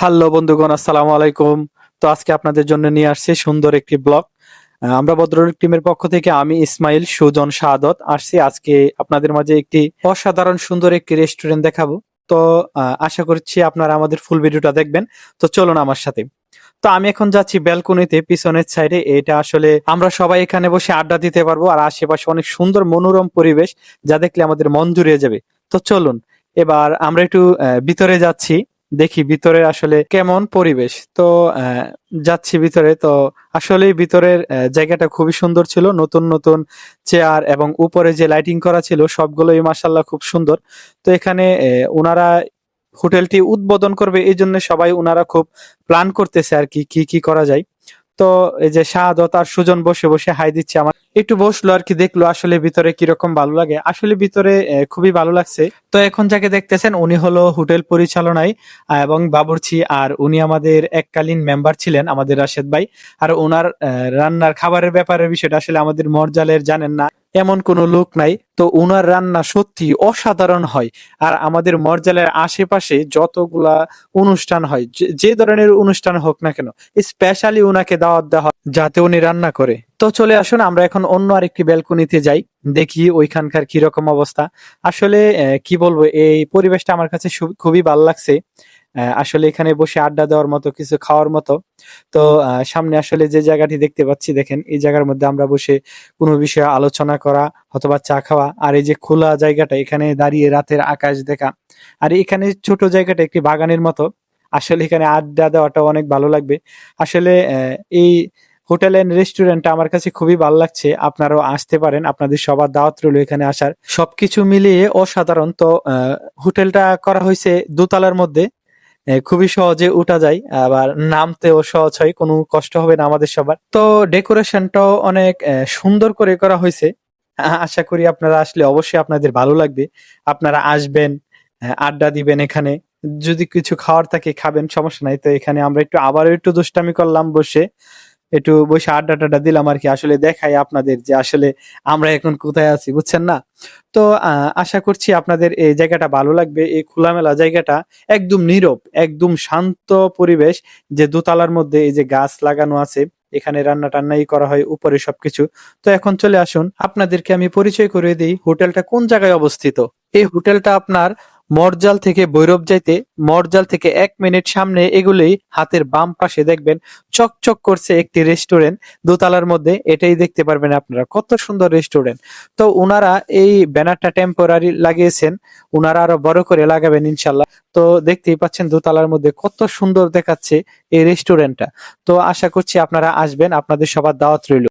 Hello বন্ধুগণ, আসসালামু আলাইকুম। তো আজকে আপনাদের জন্য নিয়ে আসছি সুন্দর একটি ব্লগ। আমরা ভদ্রলোক টিমের পক্ষ থেকে আমি ইসমাইল সুজন শাহাদত আসছি। আজকে আপনাদের মাঝে একটি অসাধারণ সুন্দর একটি রেস্টুরেন্ট দেখাবো। তো আশা করছি আপনারা আমাদের ফুল ভিডিওটা দেখবেন। তো চলুন আমার সাথে। তো আমি এখন যাচ্ছি ব্যালকনিতে, পিছনের সাইডে এটা আসলে আমরা সবাই এখানে বসে আড্ডা দিতে পারব আর আশেপাশে অনেক সুন্দর মনোরম পরিবেশ যা দেখলে আমাদের মন জুড়িয়ে যাবে। তো চলুন, এবার আমরা একটু ভিতরে যাচ্ছি। দেখি ভিতরে আসলে কেমন পরিবেশ। তো যাচ্ছি ভিতরে। তো আসলে ভিতরের জায়গাটা খুবই সুন্দর ছিল। নতুন নতুন চেয়ার এবং উপরে যে লাইটিং করা ছিল, সবগুলোই মার্শাল্লাহ খুব সুন্দর। তো এখানে ওনারা হোটেলটি উদ্বোধন করবে এই জন্য সবাই ওনারা খুব প্ল্যান করতেছে আর কি কি কি করা যায়। তো এই যে শাহাদত আর সুজন বসে বসে হাই দিচ্ছে আমার। একটু বসল আর কি, দেখল আসলে ভিতরে কীরকম ভালো লাগে। আসলে ভিতরে খুবই ভালো লাগছে। তো এখন যাকে দেখতেছেন, উনি হলো হোটেল পরিচালনায় এবং বাবুর্চি, আর উনি আমাদের এককালীন মেম্বার ছিলেন আমাদের রাশেদ ভাই। আর ওনার রান্নার খাবারের ব্যাপারে বিষয়টা আসলে আমাদের মরজালের জানেন না। এমন কোনো লোক নাই। তো উনার রান্না সত্যি অসাধারণ হয়। আর আমাদের মরজালের আশেপাশে যতগুলা অনুষ্ঠান হয়, যে- ধরনের অনুষ্ঠান হোক না কেন, স্পেশালি উনাকে দাওয়াত দেওয়া হয় যাতে উনি রান্না করে। তো চলে আসুন, আমরা এখন অন্য আরেকটি ব্যালকনিতে যাই, দেখি ওইখানকার কীরকম অবস্থা। আসলে কি বলব, এই পরিবেশটা আমার কাছে খুবই ভালো লাগছে। আসলে এখানে বসে আড্ডা দেওয়ার মতো কিছু খাওয়ার মতো। তো সামনে আসলে যে জায়গাটি দেখতে পাচ্ছি, দেখেন, এই জায়গার মধ্যে আমরা বসে কোনো বিষয়ে আলোচনা করা অথবা চা খাওয়া আর এই যে খোলা জায়গাটা, এখানে দাঁড়িয়ে রাতের আকাশ দেখা আর এখানে ছোট জায়গাটা একটি বাগানের মতো। আসলে এখানে আড্ডা দেওয়াটা অনেক ভালো লাগবে। আসলে এই হোটেল এন্ড রেস্টুরেন্টটা আমার কাছে খুবই ভালো লাগছে। আপনারাও আসতে পারেন, আপনাদের সবার দাওয়াত রইল এখানে আসার। সবকিছু মিলিয়ে অসাধারণ। তো হোটেলটা করা হয়েছে দোতলার মধ্যে। খুবই সহজে উঠা যায়, আবার নামতেও সহজ হয়, কোনো কষ্ট হবে না আমাদের সবার। তো ডেকোরেশনটাও অনেক সুন্দর করে করা হয়েছে। আশা করি আপনারা আসলে অবশ্যই আপনাদের ভালো লাগবে। আপনারা আসবেন আড্ডা দিবেন এখানে। যদি কিছু খাওয়ার থাকে, খাবেন, সমস্যা নাই। তো এখানে আমরা একটু আবারও একটু দুষ্টামি করলাম বসে। একটু বসে আড্ডা টাড্ডা দিলাম আর কি, আসলে দেখাই আপনাদের যে আসলে আমরা এখন কোথায় আছি, বুঝছেন না? তো আশা করছি আপনাদের এই জায়গাটা ভালো লাগবে, এই খোলামেলা জায়গাটা একদম নীরব, একদম শান্ত পরিবেশ, যে দোতলার মধ্যে এই যে গাছ লাগানো আছে, এখানে রান্না টান্নাই করা হয়, উপরে সবকিছু। তো এখন চলে আসুন, আপনাদেরকে আমি পরিচয় করে দিই, হোটেলটা কোন জায়গায় অবস্থিত? এই হোটেলটা আপনার মরজাল থেকে ভৈরব যাইতে, মরজাল থেকে এক মিনিট সামনে এগুলোই হাতের বাম পাশে দেখবেন, চকচক করছে একটি রেস্টুরেন্ট দোতলার মধ্যে, এটাই দেখতে পারবেন আপনারা, কত সুন্দর রেস্টুরেন্ট তো ওনারা এই ব্যানারটা টেম্পোরারি লাগিয়েছেন ওনারা আরও বড় করে লাগাবেন ইনশাল্লাহ। তো দেখতেই পাচ্ছেন দোতলার মধ্যে কত সুন্দর দেখাচ্ছে এই রেস্টুরেন্টটা তো আশা করছি আপনারা আসবেন, আপনাদের সবার দাওয়াত রইল।